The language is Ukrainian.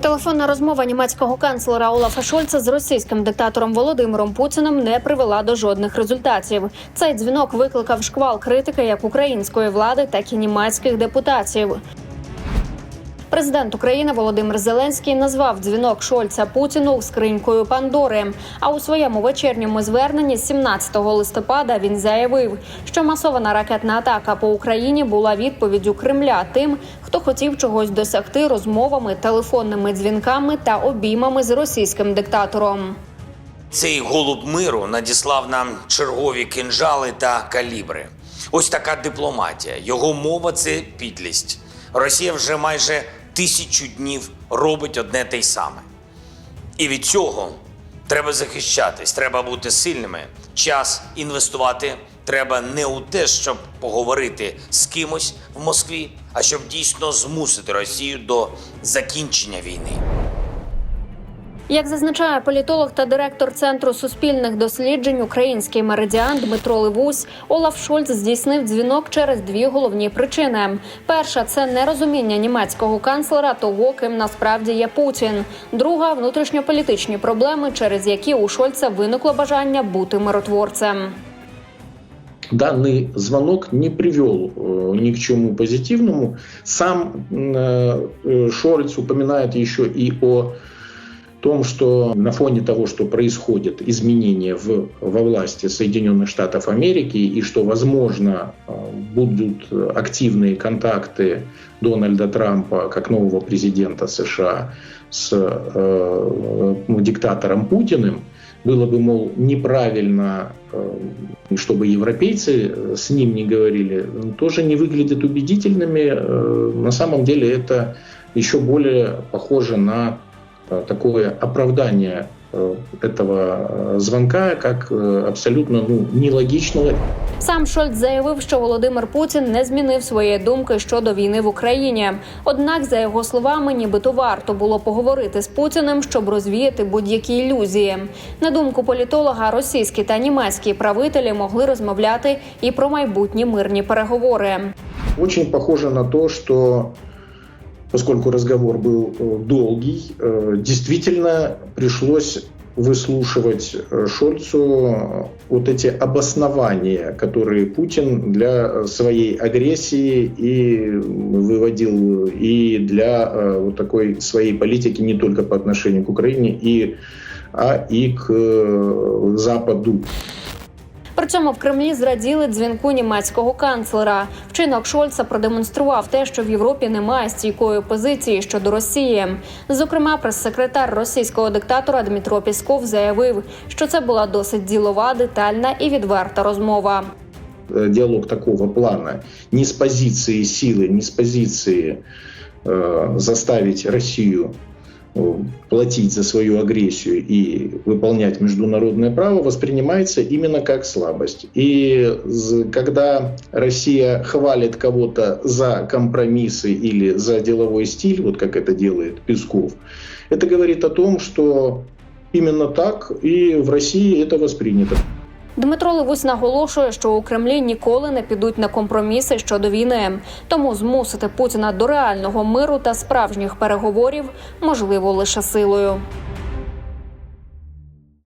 Телефонна розмова німецького канцлера Олафа Шольца з російським диктатором Володимиром Путіним не привела до жодних результатів. Цей дзвінок викликав шквал критики як української влади, так і німецьких депутатів. Президент України Володимир Зеленський назвав дзвінок Шольца Путіну скринькою Пандори. А у своєму вечірньому зверненні 17 листопада він заявив, що масована ракетна атака по Україні була відповіддю Кремля тим, хто хотів чогось досягти розмовами, телефонними дзвінками та обіймами з російським диктатором. Цей голуб миру надіслав нам чергові кинжали та калібри. Ось така дипломатія. Його мова це підлість. Росія вже майже тисячу днів робить одне те й саме. І від цього треба захищатись, треба бути сильними. Час інвестувати треба не у те, щоб поговорити з кимось в Москві, а щоб дійсно змусити Росію до закінчення війни. Як зазначає політолог та директор центру суспільних досліджень Український меридіан Дмитро Ливусь, Олаф Шольц здійснив дзвінок через дві головні причини: перша це нерозуміння німецького канцлера того, ким насправді є Путін. Друга внутрішньополітичні проблеми, через які у Шольца виникло бажання бути миротворцем. данный звонок не привел э, ни к чему позитивному. Сам э, э, Шольц упоминает еще и о том, что на фоне того, что происходит изменения в, во власти Соединенных Штатов Америки и что, возможно, э, будут активные контакты Дональда Трампа как нового президента США с э, диктатором Путиным, было бы, мол, неправильно, э, чтобы европейцы э, с ним не говорили, тоже не выглядит убедительными. Э, На самом деле это еще более похоже на э, такое оправдание э, этого э, звонка как э, абсолютно ну, нелогичного Сам Шольц заявив, що Володимир Путін не змінив своєї думки щодо війни в Україні. Однак, за його словами, нібито варто було поговорити з Путіним, щоб розвіяти будь-які ілюзії. На думку політолога, російські та німецькі правителі могли розмовляти і про майбутні мирні переговори. Очень похоже на то, что поскольку разговор был э, долгий, э, действительно пришлось выслушивать э, Шольцу вот эти обоснования, которые Путин для своей агрессии и выводил и для вот такой своей политики не только по отношению к Украине, и, а и к Западу. При цьому в Кремлі зраділи дзвінку німецького канцлера. Вчинок Шольца продемонстрував те, що в Європі немає стійкої позиції щодо Росії. Зокрема, прес-секретар російського диктатора Дмитро Пісков заявив, що це була досить ділова, детальна і відверта розмова. э, диалог такого плана не с позиции силы, не с позиции э, заставить Россию э, Платить за свою агрессию и выполнять международное право воспринимается именно как слабость. И когда Россия хвалит кого-то за компромиссы или за деловой стиль, вот как это делает Песков, это говорит о том, что именно так и в России это воспринято. Дмитро Левусь наголошує, що у Кремлі ніколи не підуть на компроміси щодо війни. Тому змусити Путіна до реального миру та справжніх переговорів можливо лише силою.